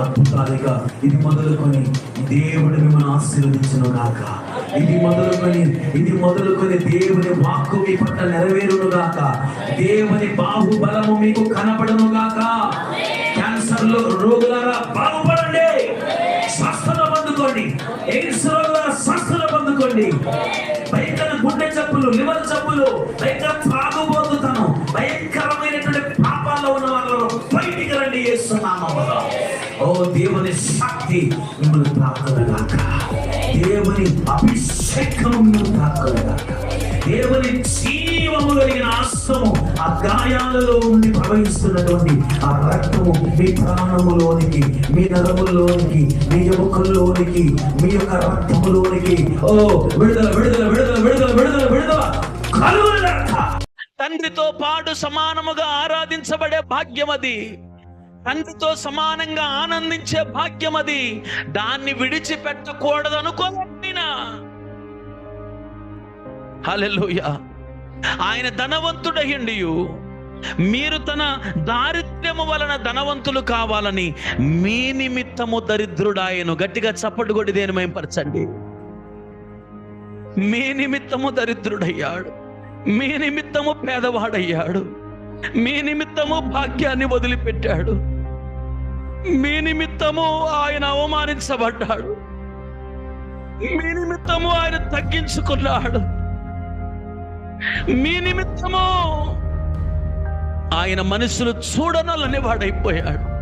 అద్భుతాలుగా ఇది మొదలుకొని దేవుడు మిమ్మల్ని ఆశీర్వదించును గాక. ఇది మొదలుకొని ఇది మొదలుకొని దేవుని వాక్కు మీ పట్ల నెరవేరును గాక. దేవుని బాహుబలము మీకు కనపడను గాక. క్యాన్సర్లో రోగులారా బాగుపడండి. స్వస్థత పొందుకోండి. ఎయిడ్స్ రోగులారా స్వస్థత పొందుకోండి. భయంకర గుండె చెప్పులు లివర్ చెప్పులు భయంకర త్రాగుబోతుతనం చేస్తున్నామమ్మలో ఓ దేవుని శక్తి మిమ్మల్ని తాకలుగాక దేవుని అభిషేకం మిమ్మల్ని తాకలుగాక దేవుని జీవము కలిగిన ఆస్తము ఆ గాయాలలో ఉండి ప్రవహిస్తున్నటువంటి ఆ రక్తము మీ ప్రాణములోనికి మీ నరములోనికి మీ ఎముకల్లోనికి మీ యొక్క రక్తములోనికి. ఓ విడుదల విడుదల విడుదల విడుదల విడుదల విడుదల కలుగునుగాక. తండ్రితో పాటు సమానముగా ఆరాధించబడే భాగ్యం అది తండ్రితో సమానంగా ఆనందించే భాగ్యం అది. దాన్ని విడిచిపెట్టకూడదు అనుకోలేకపోయినా హల్లెలూయా. ఆయన ధనవంతుడయ్యండి మీరు తన దారిద్ర్యము వలన ధనవంతులు కావాలని మీ నిమిత్తము దరిద్రుడాయను. గట్టిగా చప్పటి కొడి దేని మేంపరచండి మీ నిమిత్తము దరిద్రుడయ్యాడు. మీ నిమిత్తము పేదవాడయ్యాడు. మీ నిమిత్తము భాగ్యాన్ని వదిలిపెట్టాడు. మీ నిమిత్తము ఆయన అవమానించబడ్డాడు. మీ నిమిత్తము ఆయన తగ్గించుకున్నాడు. మీ నిమిత్తము ఆయన మనుషులు చూడనలని వాడైపోయాడు.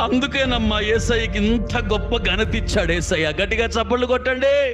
అందుకేనమ్మా ఏసయ్యకి ఇంత గొప్ప ఘనత ఇచ్చాడు ఏసయ్య. గట్టిగా చప్పళ్ళు కొట్టండి.